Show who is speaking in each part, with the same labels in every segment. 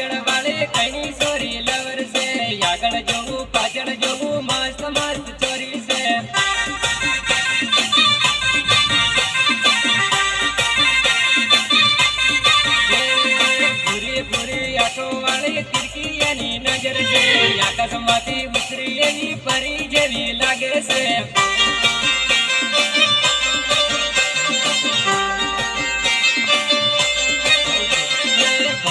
Speaker 1: કાજળ વાળે કઈ sorry lover છે. આગળ જોવું પાછળ જોવું, મસ્ત મસ્ત ચોરી છે. પૂરી પૂરી આંખો વાળી એની નજર છે. આકાશમાંથી ઉતરી એવી પરી જેવી લાગે છે.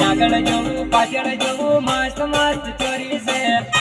Speaker 1: આગળ જવું પાછળ જવું મસ્ત મસ્ત ચોરી છે